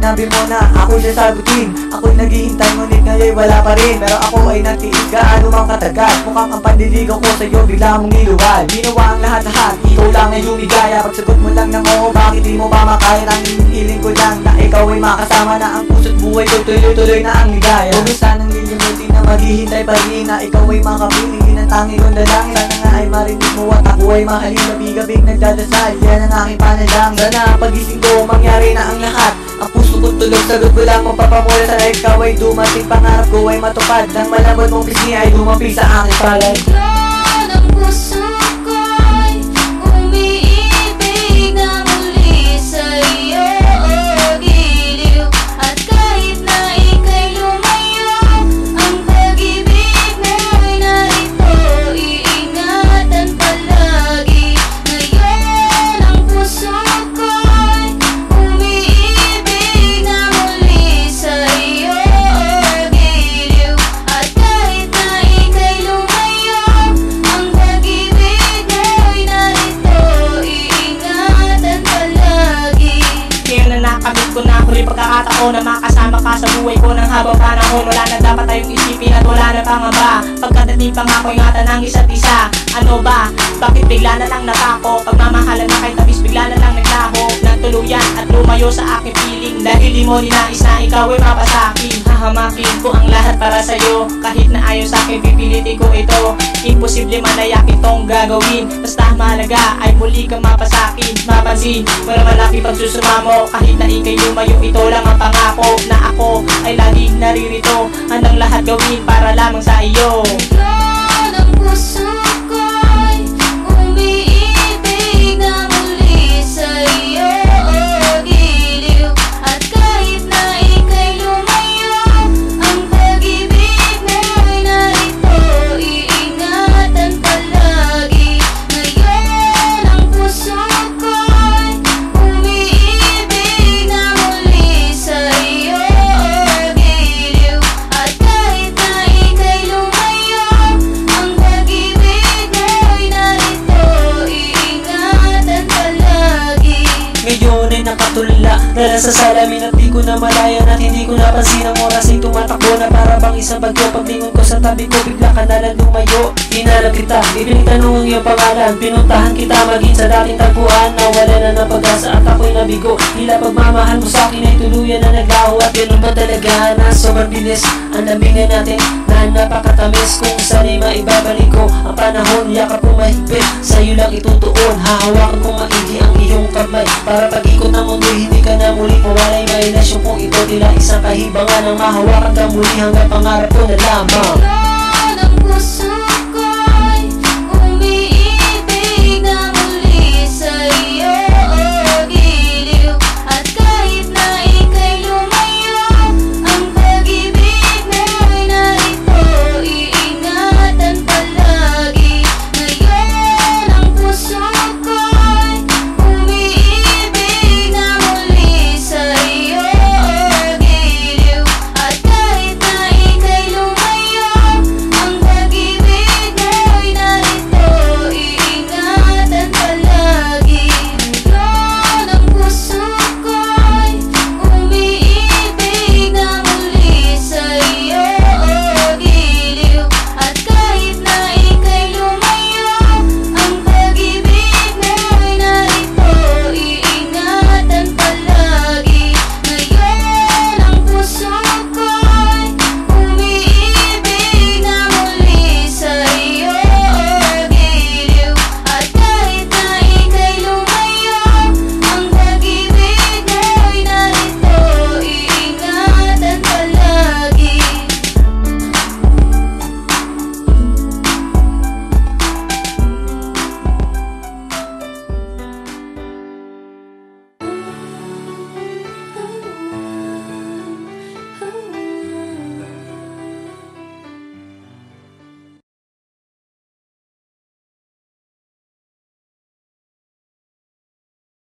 na ako'y sasagutin. Ako'y naghihintay ngunit ngayon wala pa rin. Pero ako ay natiis gaano mang katagal. Mukhang ang pandiligaw ko sa'yo bigla mong niluwal Ginawa ang lahat-lahat, ikaw lang ay lumigaya Pagsagot mo lang ng oo, bakit di mo ba makaya? Ang hinihiling ko lang na ikaw ay makasama Na ang puso't buhay ko. Tuloy-tuloy na ang ligaya. Huwag mo sanang lilimutin na maghihintay pa rin Na ikaw ay makapiling, yun ang tangi kong dalangin Sana nga ay marinig mo at ako ay mahalin. Gabing-gabing nagdadasal, yan ang aking panalangin. Sana pagising ko, mangyari na ang lahat tulog, sagot ko lang magpapamula Sana ikaw ay dumating, pangarap ko ay matupad. Nang malambot mong pisngi ay dumapi sa aking palad na makasama ka sa buhay ko ng habang panahon Wala na dapat tayong isipin at wala na pangamba Pagkadating pa nga ko ingatan ng isa't isa Ano ba? Bakit bigla na lang natako? Pagmamahalan na kay tabis bigla na lang naglaho Lumayo sa aking piling. Dahil di mo ninais na ikaw ay mapasakin Hahamakin ko ang lahat para sa'yo. Kahit na ayaw sa'kin pipilitin ko ito. Imposible malayak itong gagawin. Basta mahalaga ay muli kang mapasakin Mapansin, wala malaki pagsusuma mo. Kahit na ikay lumayo, ito lang ang pangako Na ako ay laging naririto. Handang lahat gawin para lamang sa iyo? Yan ang puso Ngayon ay nakatulala Dala sa salamin at di ko na malayan At hindi ko napansin ang oras ay tumatakbo na para bang isang bagyo. Paglingon ko sa tabi ko bigla ka na lang lumayo. Hinanap kita, ibiling tanong ang iyong pangalan. Pinuntahan kita maging sa dating tagpuan. Nawala na ng pag-asa at ako'y nabigo. Tila pagmamahal mo sa akin ay tuluyan na naglaho At ganun ba talaga na sobrang bilis. Ang lambingan natin na napakatamis Kung sana'y maibabalik ko. Ang panahon Yakap mo mahigpit, sa'yo lang itutuon. Hahawakan ko maigi ang iyong kamay Para pag-ikot ng mundo hindi ka na muli Mawalay. Imahinasyon kung ito tila isang kahibangan Ang mahawakan ka muli hanggang pangarap ko na lamang